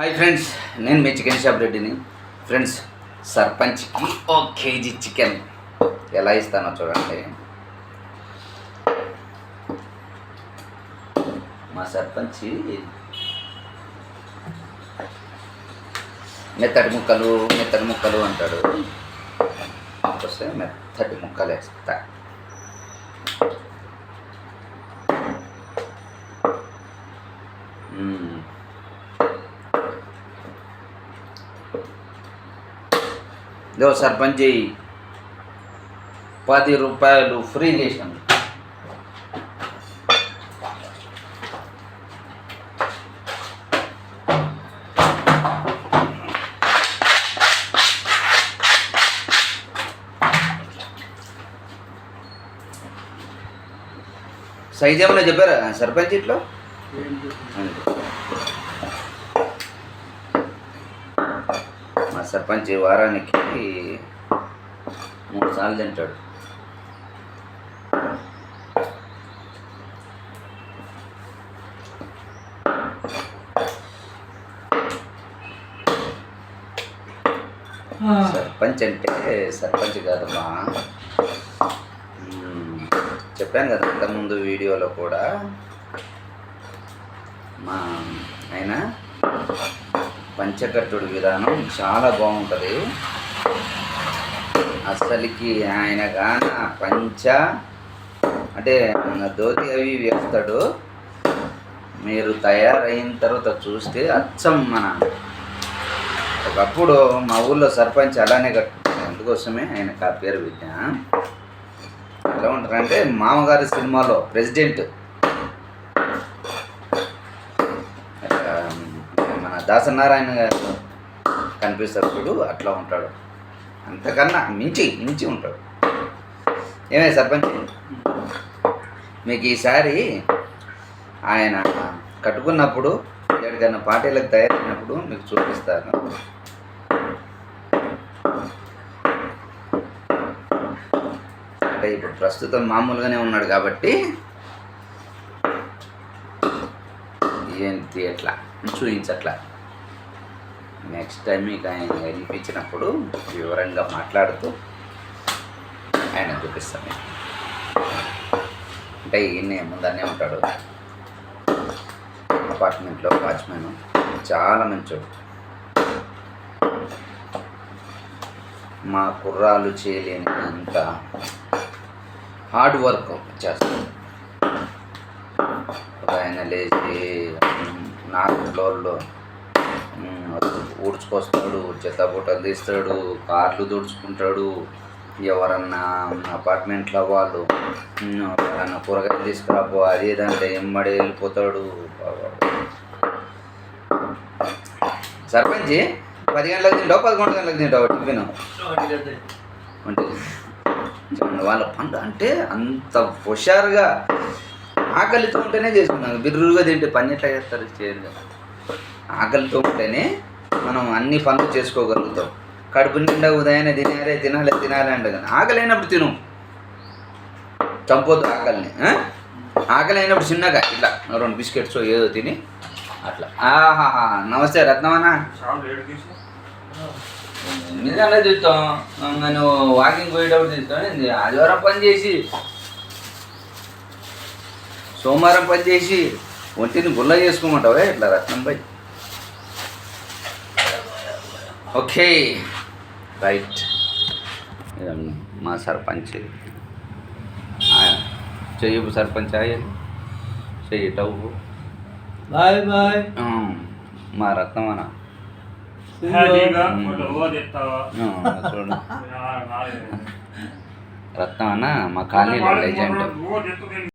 Hi friends నేను మీ chicken shop రెడ్డిని. ఫ్రెండ్స్ సర్పంచ్కి ఒక కేజీ చికెన్ ఎలా ఇస్తానో చూడండి. మా సర్పంచ్ మెత్తటి ముక్కలు మెత్తటి ముక్కలు అంటాడు. వస్తే మెత్తటి ముక్కలు వేస్తా. ఇదో సర్పంచ్ పది రూపాయలు ఫ్రీ చేసాం సైజ్ ఏమన్నా చెప్పారా సర్పంచ్ ఇట్లో మా సర్పంచ్ వారానికి మూడు సార్లు తింటాడు. సర్పంచ్ అంటే సర్పంచ్ కాదమ్మా. చెప్పాను కదా ఇంతకుముందు వీడియోలో కూడా మా ఆయన పంచకట్టుడు విధానం చాలా బాగుంటుంది. అసలుకి ఆయన గాన పంచ అంటే ధోతి అవి వేస్తాడు. మీరు తయారైన తర్వాత చూస్తే అచ్చం మన. ఒకప్పుడు మా ఊళ్ళో సర్పంచ్ అలానే కట్టుకుంటాం అందుకోసమే ఆయన ఆ పేరు పెట్టా ఎలా ఉంటారంటే మామగారి సినిమాలో ప్రెసిడెంట్ ఆ, మన దాసనారాయణ గారు కనిపిస్తప్పుడు అట్లా ఉంటాడు. అంతకన్నా మించి మించి ఉంటాడు. ఏమే సర్పంచ్? మీకు ఈసారి ఆయన కట్టుకున్నప్పుడు ఎక్కడికైనా పార్టీలకు తయారైనప్పుడు మీకు చూపిస్తాను. అంటే ఇప్పుడు ప్రస్తుతం మామూలుగానే ఉన్నాడు కాబట్టి ఏంటి ఎట్లా చూపించట్లా నెక్స్ట్ టైం మీకు ఆయన వినిపించినప్పుడు వివరంగా మాట్లాడుతూ ఆయన చూపిస్తాను. మీకు. అంటే ఈయన ముందనే ఉంటాడు. అపార్ట్మెంట్లో వాచ్మెన్ చాలా మంచోడు. మా కుర్రాలు చేయలేని అంత హార్డ్ వర్క్ చేస్తాడు. ఆయన లేచి నాలుగు ఫ్లోర్లో ఊడ్చుకొస్తాడు చెత్త బుట్టలు తీస్తాడు కార్లు తుడుచుకుంటాడు ఎవరన్నా అపార్ట్మెంట్లో వాళ్ళు ఎవరన్నా కూరగాయలు తీసుకురాపో అది ఇదంటే ఎమ్మడి వెళ్ళిపోతాడు. సర్పంచి పది గంటలకు తింటావు పదకొండు గంటలకు తింటావు టిఫిన్? అంటే వాళ్ళ పంట అంటే అంత హుషారుగా ఆకలితో ఉంటేనే చేసుకున్నాను. బిర్రుగా తింటే పని ఎట్లా చేస్తారు? చేయరు కదా. ఆకలితో ఉంటేనే మనం అన్ని పనులు చేసుకోగలుగుతాం. కడుపు నిండా ఉదయాన్నే తినాలే తినాలి తినాలి అంటే కదా. ఆకలి అయినప్పుడు తిను. చంపొద్దు ఆకలిని? ఆకలి అయినప్పుడు చిన్నగా ఇట్లా రెండు బిస్కెట్స్ ఏదో తిని అట్లా. ఆహాహా నమస్తే రత్నమన్నా. నిజంగా చూస్తాం. నేను వాకింగ్ పోయేటప్పుడు చూస్తాను ఆదివారం పని చేసి సోమవారం పని చేసి ఒంటిని గుల్ల చేసుకోమంటావే? ఇట్లా రత్నంపై ఓకే. రైట్. మా సర్పంచ్. ఆయన చెయ్యి సర్పంచ్ ఆయన చెయ్యి టవ్వు బాయ్ బాయ్. మా రత్నమన? హ్యాపీగా ఫోటో తెస్తావా? చూడు. రత్నం అన్న మా కాలనీలో లెజెండ్